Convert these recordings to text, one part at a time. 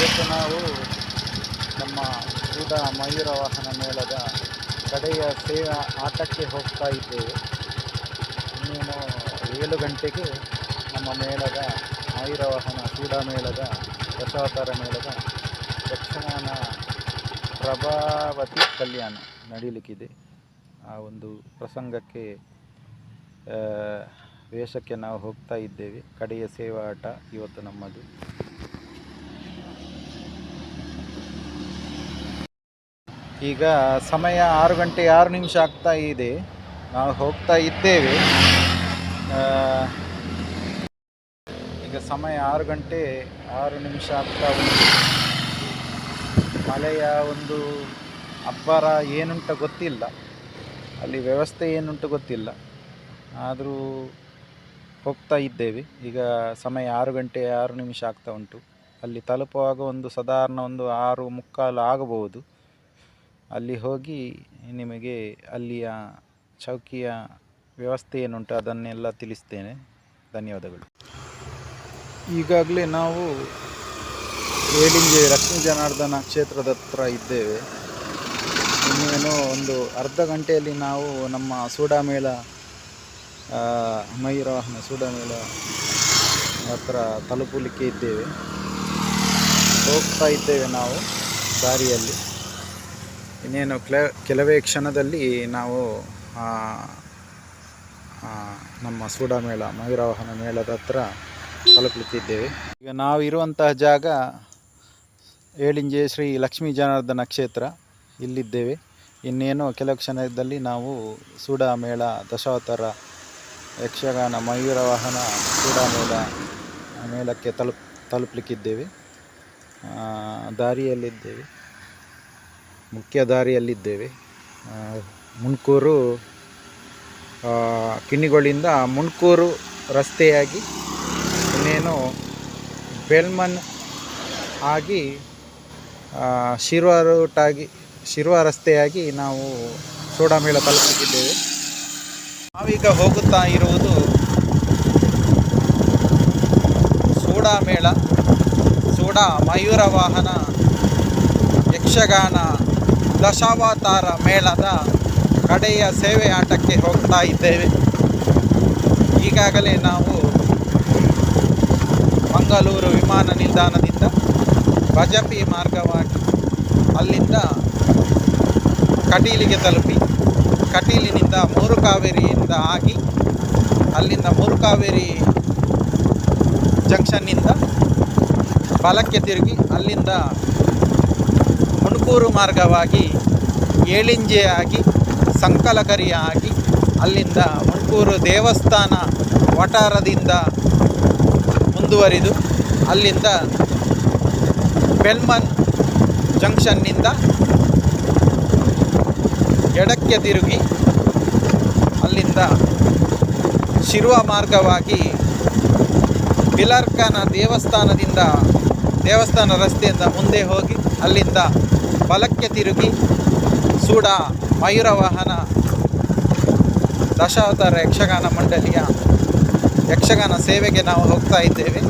ನಾವು ನಮ್ಮ ಕೂಡ ಮಯೂರ ವಾಹನ ಮೇಳದ ಕಡೆಯ ಸೇವಾ ಆಟಕ್ಕೆ ಹೋಗ್ತಾ ಇದ್ದೇವೆ. ಇನ್ನೇನು ಏಳು ಗಂಟೆಗೆ ನಮ್ಮ ಮೇಳದ ಮಯೂರ ವಾಹನ ಕೂಡ ಮೇಳದ ದಶಾವತಾರ ಮೇಳದ ಯಕ್ಷಗಾನ ಪ್ರಭಾವತಿ ಕಲ್ಯಾಣ ನಡೀಲಿಕ್ಕಿದೆ. ಆ ಒಂದು ಪ್ರಸಂಗಕ್ಕೆ ವೇಷಕ್ಕೆ ನಾವು ಹೋಗ್ತಾ ಇದ್ದೇವೆ. ಕಡೆಯ ಸೇವಾ ಆಟ ಇವತ್ತು ನಮ್ಮದು. ಈಗ ಸಮಯ ಆರು ಗಂಟೆ ಆರು ನಿಮಿಷ ಆಗ್ತಾ ಇದೆ. ನಾವು ಹೋಗ್ತಾ ಇದ್ದೇವೆ. ಈಗ ಸಮಯ ಆರು ಗಂಟೆ ಆರು ನಿಮಿಷ ಆಗ್ತಾ ಉಂಟು. ಮಳೆಯ ಒಂದು ಅಬ್ಬರ ಏನುಂಟ ಗೊತ್ತಿಲ್ಲ. ಅಲ್ಲಿ ವ್ಯವಸ್ಥೆ ಏನುಂಟು ಗೊತ್ತಿಲ್ಲ. ಆದರೂ ಹೋಗ್ತಾ ಇದ್ದೇವೆ. ಈಗ ಸಮಯ ಆರು ಗಂಟೆ ಆರು ನಿಮಿಷ ಆಗ್ತಾ ಉಂಟು. ಅಲ್ಲಿ ತಲುಪುವಾಗ ಒಂದು ಸಾಧಾರಣ ಒಂದು ಆರು ಮುಕ್ಕಾಲು ಆಗಬಹುದು. ಅಲ್ಲಿ ಹೋಗಿ ನಿಮಗೆ ಅಲ್ಲಿಯ ಚೌಕಿಯ ವ್ಯವಸ್ಥೆ ಏನುಂಟು ಅದನ್ನೆಲ್ಲ ತಿಳಿಸ್ತೇನೆ. ಧನ್ಯವಾದಗಳು. ಈಗಾಗಲೇ ನಾವು ಏಳಿಂಗೆ ಲಕ್ಷ್ಮೀ ಜನಾರ್ದನ ಕ್ಷೇತ್ರದ ಹತ್ರ ಇದ್ದೇವೆ. ಇನ್ನೇನು ಒಂದು ಅರ್ಧ ಗಂಟೆಯಲ್ಲಿ ನಾವು ನಮ್ಮ ಸೂಡಾಮೇಳ ಮಯೂರವಾಹನ ಮಯೂರ ವಾಹನ ಸೂಡಾಮೇಳ ಹತ್ರ ತಲುಪಲಿಕ್ಕೆ ಇದ್ದೇವೆ. ಹೋಗ್ತಾ ಇದ್ದೇವೆ ನಾವು ದಾರಿಯಲ್ಲಿ. ಇನ್ನೇನು ಕ್ಲ, ಕೆಲವೇ ಕ್ಷಣದಲ್ಲಿ ನಾವು ನಮ್ಮ ಸೂಡಾಮೇಳ ಮಯೂರ ವಾಹನ ಮೇಳದ ಹತ್ರ ತಲುಪುತ್ತಿದ್ದೇವೆ. ಈಗ ನಾವು ಇರುವಂತಹ ಜಾಗ ಏಳಿಂಜೆ ಶ್ರೀ ಲಕ್ಷ್ಮೀ ಜನಾರ್ದನ ಕ್ಷೇತ್ರ. ಇಲ್ಲಿದ್ದೇವೆ. ಇನ್ನೇನು ಕೆಲವು ಕ್ಷಣದಲ್ಲಿ ನಾವು ಸೂಡಾ ಮೇಳ, ದಶಾವತಾರ, ಯಕ್ಷಗಾನ, ಮಯೂರವಾಹನ ವಾಹನ ಸೂಡಾ ಮೇಳ ಮೇಳಕ್ಕೆ ತಲುಪ್, ತಲುಪಲಿಕ್ಕಿದ್ದೇವೆ. ದಾರಿಯಲ್ಲಿದ್ದೇವೆ. ಮುಖ್ಯ ದಾರಿಯಲ್ಲಿದ್ದೇವೆ. ಮುಣ್ಕೂರು ಆ, ಕಿಣಿಗಳಿಂದ ಮುಣ್ಕೂರು ರಸ್ತೆಯಾಗಿ ಇನ್ನೇನು ಬೆಲ್ಮನ್ ಆಗಿ ಶಿರ್ವಾ ರೂಟಾಗಿ ಶಿರ್ವ ರಸ್ತೆಯಾಗಿ ನಾವು ಸೋಡಾಮೇಳ ತಲುಪಲಿಕ್ಕಿದ್ದೇವೆ ನಾವೀಗ ಹೋಗುತ್ತಾ ಇರುವುದು ಸೂಡಾಮೇಳ ಸೋಡಾ ಮಯೂರ ವಾಹನ ಯಕ್ಷಗಾನ ದಶಾವತಾರ ಮೇಳದ ಕಡೆಯ ಸೇವೆ ಆಟಕ್ಕೆ ಹೋಗ್ತಾ ಇದ್ದೇವೆ. ಈಗಾಗಲೇ ನಾವು ಮಂಗಳೂರು ವಿಮಾನ ನಿಲ್ದಾಣದಿಂದ ಬಜಪಿ ಮಾರ್ಗವಾಗಿ ಅಲ್ಲಿಂದ ಕಟೀಲಿಗೆ ತಲುಪಿ, ಕಟೀಲಿನಿಂದ ಮೂರು ಕಾವೇರಿಯಿಂದ ಆಗಿ ಅಲ್ಲಿಂದ ಮೂರು ಕಾವೇರಿ ಜಂಕ್ಷನ್ನಿಂದ ಬಲಕ್ಕೆ ತಿರುಗಿ ಅಲ್ಲಿಂದ ಮುಣಕೂರು ಮಾರ್ಗವಾಗಿ ಏಳಿಂಜೆಯಾಗಿ ಆಗಿ ಸಂಕಲಕರಿ ಆಗಿ ಅಲ್ಲಿಂದ ಮಣ್ಕೂರು ದೇವಸ್ಥಾನ ವಟಾರದಿಂದ ಮುಂದುವರಿದು ಅಲ್ಲಿಂದ ಬೆಲ್ಮನ್ ಜಂಕ್ಷನ್ನಿಂದ ಎಡಕ್ಕೆ ತಿರುಗಿ ಅಲ್ಲಿಂದ ಶಿರುವ ಮಾರ್ಗವಾಗಿ ಬಿಲರ್ಕನ ದೇವಸ್ಥಾನದಿಂದ ದೇವಸ್ಥಾನ ರಸ್ತೆಯಿಂದ ಮುಂದೆ ಹೋಗಿ ಅಲ್ಲಿಂದ ಬಲಕ್ಕೆ ತಿರುಗಿ ಸೂಡ ಮಯೂರ ವಾಹನ ದಶಾವತಾರ ಯಕ್ಷಗಾನ ಮಂಡಳಿಯ ಯಕ್ಷಗಾನ ಸೇವೆಗೆ ನಾವು ಹೋಗ್ತಾ ಇದ್ದೇವೆ.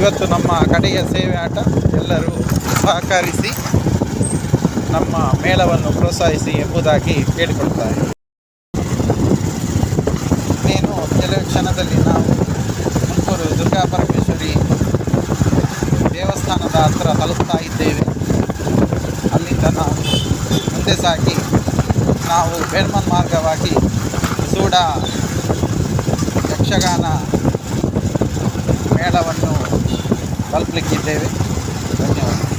ಇವತ್ತು ನಮ್ಮ ಕಡೆಯ ಸೇವೆ ಆಟ ಎಲ್ಲರೂ ಸಹಕರಿಸಿ ನಮ್ಮ ಮೇಳವನ್ನು ಪ್ರೋತ್ಸಾಹಿಸಿ ಎಂಬುದಾಗಿ ಕೇಳಿಕೊಳ್ತಾರೆ ಇನ್ನೇನು, ಕೆಲವು ಕ್ಷಣದಲ್ಲಿ ನಾವು ತುಮಕೂರು ದುರ್ಗಾ ಪರಮೇಶ್ವರಿ ದೇವಸ್ಥಾನದ ಹತ್ರ ತಲುಪ್ತಾ ಇದ್ದೇವೆ. ಅಲ್ಲಿಂದ ನಾವು ಮುಂದೆ ಸಾಗಿ ನಾವು ಬೇಡ್ಮನ್ ಮಾರ್ಗವಾಗಿ ಸೂಡ ಯಕ್ಷಗಾನ ಮೇಳವನ್ನು ತಲುಪಲಿಕ್ಕಿದ್ದೇವೆ. ಧನ್ಯವಾದ.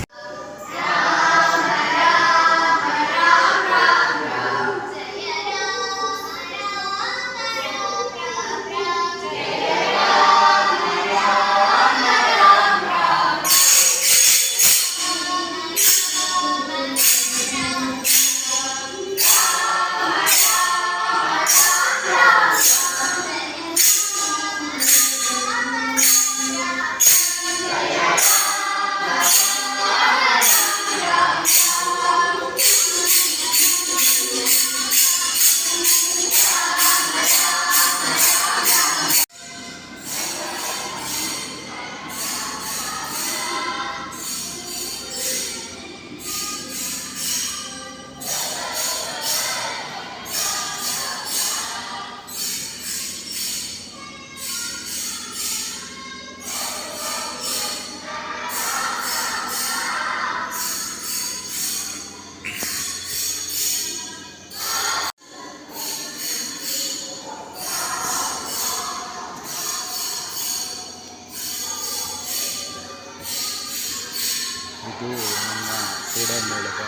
ಇದು ನಮ್ಮ ಕೂಡಮೇಳದ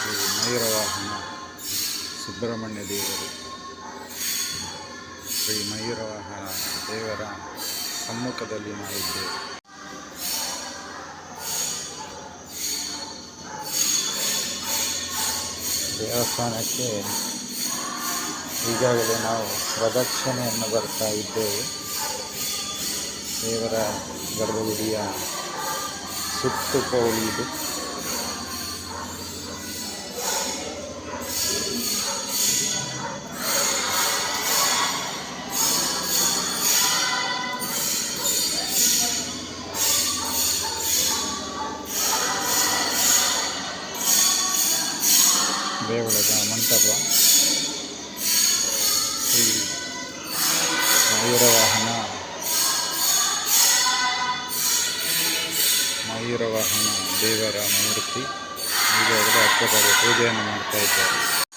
ಶ್ರೀ ಮಯೂರವಾಹನ ಸುಬ್ರಹ್ಮಣ್ಯ ದೇವರು. ಶ್ರೀ ಮಯೂರವಾಹನ ದೇವರ ಸಮ್ಮುಖದಲ್ಲಿ ಮಾಡಿದ್ದೆ ದೇವಸ್ಥಾನಕ್ಕೆ ಈಗಾಗಲೇ ನಾವು ಪ್ರದಕ್ಷಿಣೆಯನ್ನು ಬರ್ತಾ ಇದ್ದೇವೆ. ದೇವರ ಗರ್ಭಗುಡಿಯ சுட்டு போலியுது வேவலை தான். ಮಯೂರವಾಹನ ದೇವರ ಮೂರ್ತಿ ಈಗಾಗಲೇ ಅರ್ಚಕರು ಪೂಜೆಯನ್ನು ಮಾಡ್ತಾ ಇದ್ದಾರೆ.